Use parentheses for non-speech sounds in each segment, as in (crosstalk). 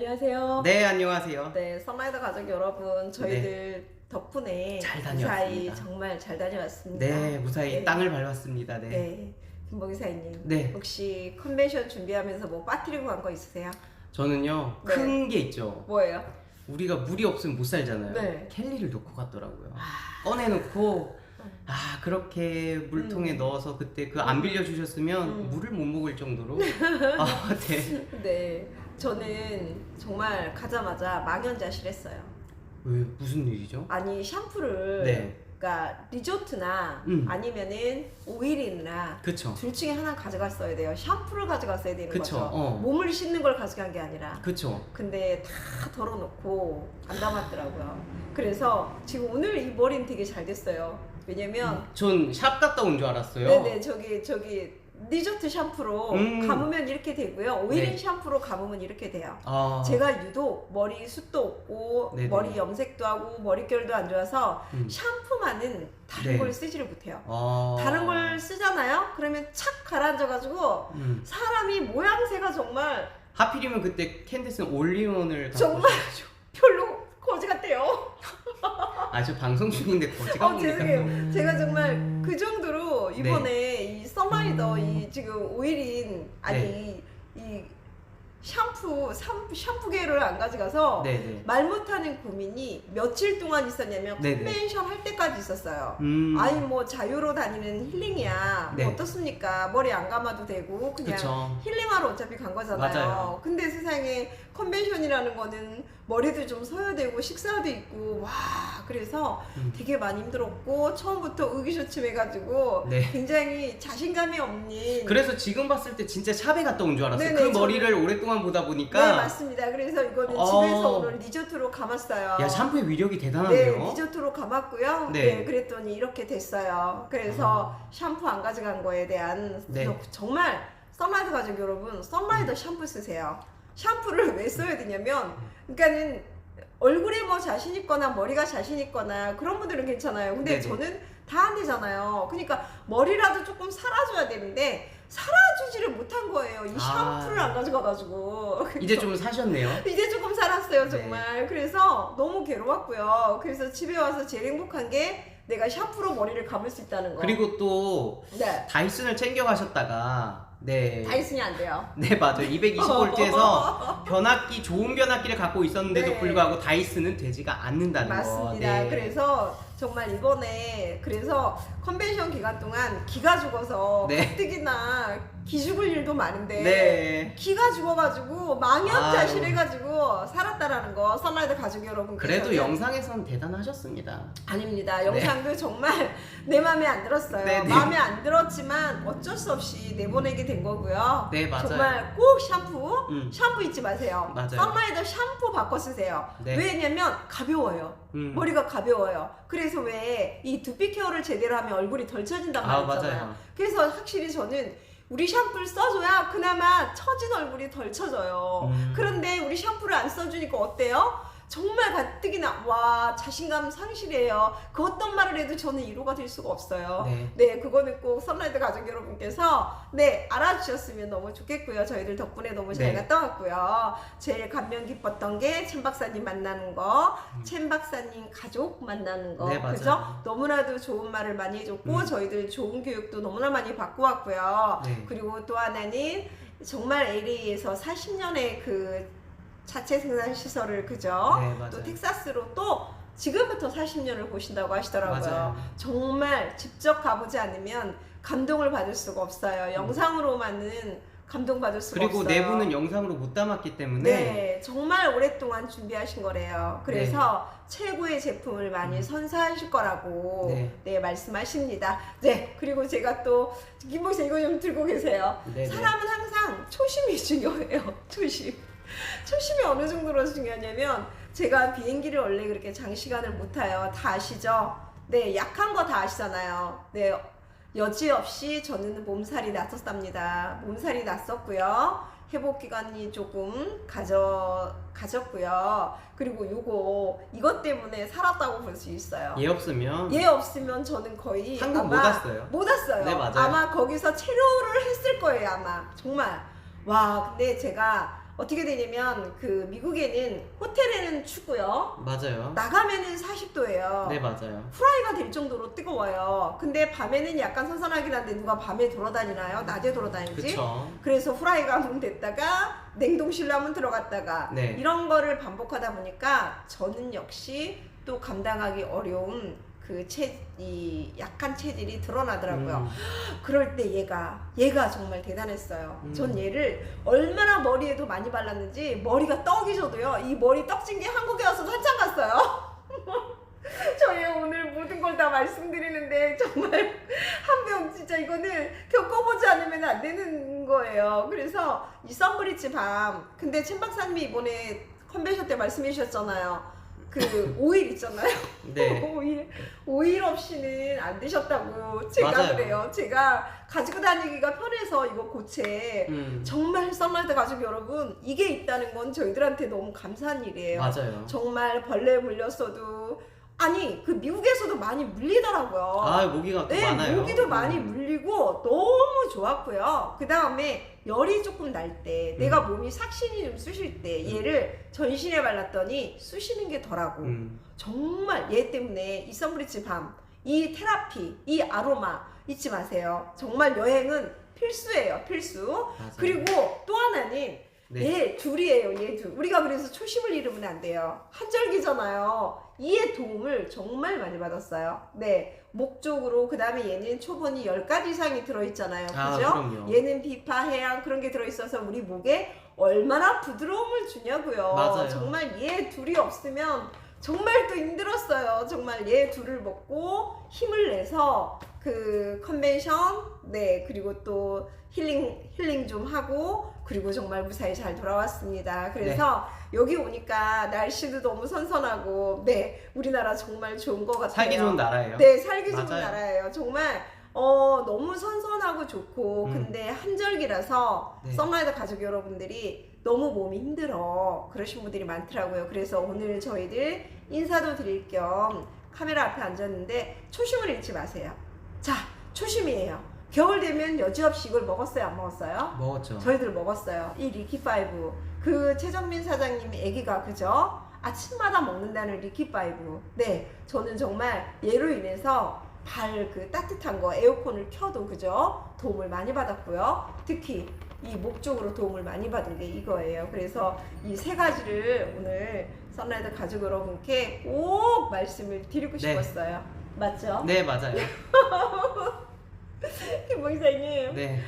안녕하세요. 네 안녕하세요. 네, 선라이더 가족 여러분, 저희들 덕분에 잘 무사히 다녀왔습니다. 정말 잘 다녀왔습니다. 네 무사히 네. 땅을 밟았습니다. 네. 네. 김봉희 사장님. 네. 혹시 컨벤션 준비하면서 뭐 빠뜨리고 간 거 있으세요? 저는요 네. 큰 게 있죠. 뭐예요? 우리가 물이 없으면 못 살잖아요. 네. 켈리를 놓고 갔더라고요. 아. 꺼내놓고 아 그렇게 물통에 음. 넣어서 그때 그 안 빌려주셨으면 음. 물을 못 먹을 정도로 (laughs) 아 네. 네, 저는 정말 가자마자 망연자실했어요. 왜 무슨 일이죠? 아니 샴푸를 네. 그러니까 리조트나 음. 아니면은 오일이나 그쵸. 둘 중에 하나 가져갔어야 돼요. 샴푸를 가져갔어야 되는 그쵸, 거죠. 어. 몸을 씻는 걸 가져간 게 아니라. 그쵸. 근데 다 덜어놓고 안 담았더라고요. 그래서 지금 오늘 이 머리는 되게 잘 됐어요. 왜냐면 전 샵 갔다 온 줄 알았어요. 네네 저기 저기 리조트 샴푸로 음. 감으면 이렇게 되고요. 오일인 네. 샴푸로 감으면 이렇게 돼요. 아 제가 유독 머리 숱도 없고 네네. 머리 염색도 하고 머릿결도 안 좋아서 음. 샴푸만은 다른 네. 걸 쓰지를 못해요. 아. 다른 걸 쓰잖아요. 그러면 착 가라앉아가지고 음. 사람이 모양새가 정말 하필이면 그때 캔디스는 올리원을 갖고 정말. (laughs) 별로 거지 같대요. 아 저 방송 중인데 거지가 어? 죄송해요. 제가 정말 그 정도로 네. 이번에 이 썸라이더 이 지금 오일인 아니 네. 이, 이 샴푸 샴, 샴푸계를 안 가져가서 네네. 말 못하는 고민이 며칠 동안 있었냐면 네네. 컨벤션 할 때까지 있었어요. 음. 아니 뭐 자유로 다니는 힐링이야. 네. 뭐 어떻습니까? 머리 안 감아도 되고 그냥 그쵸. 힐링하러 어차피 간 거잖아요. 맞아요. 근데 세상에 컨벤션이라는 거는 머리도 좀 서야 되고 식사도 있고 와 그래서 음. 되게 많이 힘들었고 처음부터 의기소침해가지고 네. 굉장히 자신감이 없는 그래서 지금 봤을 때 진짜 샵에 갔다 온 줄 알았어요. 네네, 그 머리를 오랫동안 보다 네 보니까 맞습니다. 그래서 이거는 어. 집에서 오늘 리조트로 감았어요. 야 샴푸의 위력이 네, 대단하네요. 리조트로 감았고요. 네. 아. 네. 그랬더니 이렇게 됐어요. 그래서 샴푸 안 가져간 거에 대한 네. 정말 썬라이더 가족 여러분, 썬라이더 샴푸 쓰세요. 샴푸를 왜 써야 되냐면, 그러니까는 얼굴에 뭐 자신 있거나 머리가 자신 있거나 그런 분들은 괜찮아요. 근데 네네. 저는 다 안 되잖아요. 그러니까 머리라도 조금 살아줘야 되는데 살아주지를 못한 거예요. 이 아. 샴푸를 안 가져가가지고. (laughs) 이제 좀 사셨네요. 이제 조금 살았어요 네. 정말 그래서 너무 괴로웠고요 그래서 집에 와서 제일 행복한 게 내가 샴푸로 머리를 감을 수 있다는 거 그리고 또 네 다이슨을 챙겨 가셨다가 네. 다이슨이 안 돼요 네 맞아요. 220V에서 (laughs) 변압기 좋은 변압기를 갖고 있었는데도 네. 불구하고 다이슨은 되지가 않는다는 거. 맞습니다 네. 그래서 정말 이번에 그래서 컨벤션 기간 동안 기가 죽어서 네. 가뜩이나 기 죽을 일도 많은데 네. 기가 죽어가지고 망연자실해가지고 살았다라는 거 선라이더 가족 여러분 그래도 영상에서는 대단하셨습니다. 아닙니다. 영상도 정말 (laughs) 내 마음에 안 들었어요. 네, 네. 마음에 안 들었지만 어쩔 수 없이 내보내게 된 거고요. 네, 맞아요. 정말 꼭 샴푸, 음. 샴푸 잊지 마세요. 맞아요. 썬라이더 샴푸 바꿔 쓰세요. 네. 왜냐면 가벼워요. 음. 머리가 가벼워요. 그래서 왜 이 두피 케어를 제대로 하면 얼굴이 덜 처진단 아 말이잖아요. 맞아요. 그래서 확실히 저는 우리 샴푸를 써줘야 그나마 처진 얼굴이 덜 처져요. 음. 그런데 우리 샴푸를 안 써주니까 어때요? 정말 가뜩이나 와 자신감 상실해요. 그 어떤 말을 해도 저는 위로가 될 수가 없어요. 네. 네, 그거는 꼭 선라이드 가족 여러분께서 네 알아주셨으면 너무 좋겠고요. 저희들 덕분에 너무 잘 네. 갔다 왔고요. 제일 감명 깊었던 게 chen 박사님 만나는 거, chen 박사님 가족 만나는 거, 음. 네, 맞아요. 그죠? 너무나도 좋은 말을 많이 해줬고 음. 저희들 좋은 교육도 너무나 많이 받고 왔고요. 네. 그리고 또 하나는 정말 LA에서 40년의 그 자체 생산 시설을 그죠? 네, 맞아요. 또 텍사스로 또 지금부터 40년을 보신다고 하시더라고요. 맞아요. 정말 직접 가보지 않으면 감동을 받을 수가 없어요. 영상으로만은 감동받을 수가 그리고 없어요. 내부는 영상으로 못 담았기 때문에 네, 정말 오랫동안 준비하신 거래요. 그래서 최고의 제품을 많이 음. 선사하실 거라고 네. 네. 말씀하십니다. 네, 그리고 제가 또 김복사 이거 좀 들고 계세요. 네, 네. 사람은 항상 초심이 중요해요. (laughs) 초심. (laughs) 초심이 어느 정도로 중요하냐면 제가 비행기를 원래 그렇게 장시간을 못 타요. 다 아시죠? 네, 약한 거 다 아시잖아요. 네, 여지없이 저는 몸살이 났었답니다. 몸살이 났었고요. 회복 기간이 조금 가져 가졌고요. 그리고 요거 이것 때문에 살았다고 볼 수 있어요. 얘 없으면 얘 없으면 저는 거의 한국 못 왔어요. 못 왔어요. 네, 맞아요. 아마 거기서 체류를 했을 거예요, 아마. 정말. 와, 근데 제가 어떻게 되냐면 그 미국에는 호텔에는 춥고요. 맞아요. 나가면은 40도예요. 네 맞아요. 후라이가 될 정도로 뜨거워요. 근데 밤에는 약간 선선하긴 한데 누가 밤에 돌아다니나요? 낮에 돌아다니지? 그쵸. 그래서 후라이가 한번 됐다가 냉동실로 한번 들어갔다가 네. 이런 거를 반복하다 보니까 저는 역시 또 감당하기 어려운 그 체, 이 약한 체질이 드러나더라고요. 음, (gasps) 그럴 때 얘가 얘가 정말 대단했어요. 음. 전 얘를 얼마나 머리에도 많이 발랐는지 머리가 떡이 져도요. 이 머리 떡진 게 한국에 와서 한참 갔어요. (laughs) 저희 오늘 모든 걸 다 말씀드리는데 정말 (laughs) 한명 진짜 이거는 겪어보지 않으면 안 되는 거예요. 그래서 이 썬브리치 밤 근데 chen 박사님이 이번에 컨벤션 때 말씀해 주셨잖아요. 그 오일 있잖아요. (laughs) 네. (laughs) 오일 오일 없이는 안 되셨다고 제가 맞아요. 그래요. 제가 가지고 다니기가 편해서 이거 고체 음, 정말 썬라이트 가족 여러분 이게 있다는 건 저희들한테 너무 감사한 일이에요. 맞아요. 정말 벌레 물렸어도 아니 그 미국에서도 많이 물리더라고요. 아 모기가 또 네, 많아요. 모기도 많이 음. 물리고 너무 좋았고요. 그 다음에 열이 조금 날 때, 내가 음. 몸이 삭신이 좀 쑤실 때 얘를 전신에 발랐더니 쑤시는 게 덜하고 음, 정말 얘 때문에 이 선브리치 밤, 이 테라피, 이 아로마 잊지 마세요. 정말 여행은 필수예요, 필수. 맞아요. 그리고 또 하나는 네. 얘 둘이에요, 얘 둘. 우리가 그래서 초심을 잃으면 안 돼요. 한절기잖아요. 이의 도움을 정말 많이 받았어요. 네. 목적으로, 그 다음에 얘는 초본이 10가지 이상이 들어 있잖아요. 아, 그죠? 그럼요. 얘는 비파, 해양 그런 게 들어 있어서 우리 목에 얼마나 부드러움을 주냐고요. 맞아요. 정말 얘 둘이 없으면 정말 또 힘들었어요. 정말 얘 둘을 먹고 힘을 내서 그 컨벤션, 네, 그리고 또 힐링, 힐링 좀 하고, 그리고 정말 무사히 잘 돌아왔습니다. 그래서 네. 여기 오니까 날씨도 너무 선선하고, 네, 우리나라 정말 좋은 것 같아요. 살기 좋은 나라예요. 네, 살기 좋은 맞아요. 나라예요. 정말 어 너무 선선하고 좋고 음. 근데 한절기라서 네. 썬라이더 가족 여러분들이 너무 몸이 힘들어 그러신 분들이 많더라고요. 그래서 오늘 저희들 인사도 드릴 겸 카메라 앞에 앉았는데 초심을 잃지 마세요. 자, 초심이에요. 겨울 되면 여지없이 이걸 먹었어요, 안 먹었어요? 먹었죠. 저희들 먹었어요. 이 리키파이브. 그 최정민 사장님 애기가 그죠? 아침마다 먹는다는 리키파이브. 네, 저는 정말 얘로 인해서 발 그 따뜻한 거 에어컨을 켜도 그죠? 도움을 많이 받았고요. 특히 이목 쪽으로 도움을 많이 받은 게 이거예요. 그래서 이 세 가지를 오늘 선라이더 가족 여러분께 꼭 말씀을 드리고 네. 싶었어요. 맞죠? 네 맞아요. (laughs) 김봉사님. 네.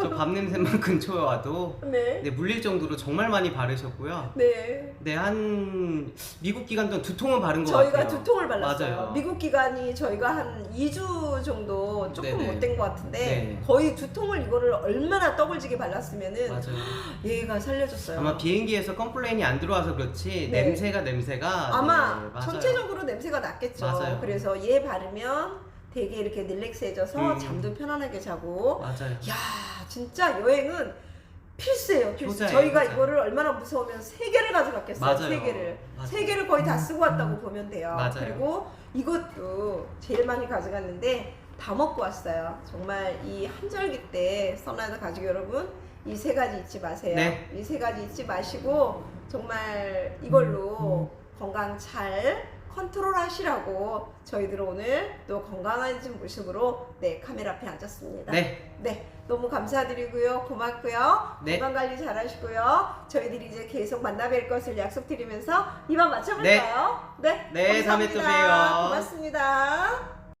저 밥 냄새만 근처에 와도 네. 네 물릴 정도로 정말 많이 바르셨고요. 네. 네 한 미국 기간 동안 두 통은 바른 것 저희가 같아요. 두 통을 발랐어요. 맞아요. 미국 기간이 저희가 한 2주 정도 조금 네네. 못 된 것 같은데 네. 거의 두 통을 이거를 얼마나 떡을지게 발랐으면은 맞아요. 얘가 살려줬어요. 아마 비행기에서 컴플레인이 안 들어와서 그렇지 네. 냄새가 냄새가 아마 네, 맞아요. 전체적으로 냄새가 났겠죠. 맞아요. 그래서 얘 바르면 되게 이렇게 릴렉스해져서 음. 잠도 편안하게 자고 맞아요. 야 진짜 여행은 필수예요 필수 효자예요, 저희가 효자. 이거를 얼마나 무서우면 세 개를 가져갔겠어요 맞아요. 세 개를 맞아요. 세 개를 거의 다 쓰고 왔다고 보면 돼요 맞아요. 그리고 이것도 제일 많이 가져갔는데 다 먹고 왔어요 정말 이 한절기 때 선라이더 가족 여러분 이 세 가지 잊지 마세요 네. 이 세 가지 잊지 마시고 정말 이걸로 건강 잘 컨트롤 하시라고 저희들 오늘 또 건강한 모습으로 네 카메라 앞에 앉았습니다. 네. 네, 너무 감사드리고요. 고맙고요. 네. 건강 관리 잘 하시고요. 저희들이 이제 계속 만나 뵐 것을 약속드리면서 이만 마쳐볼까요? 네. 네, 다음에 또. 봬요. 고맙습니다.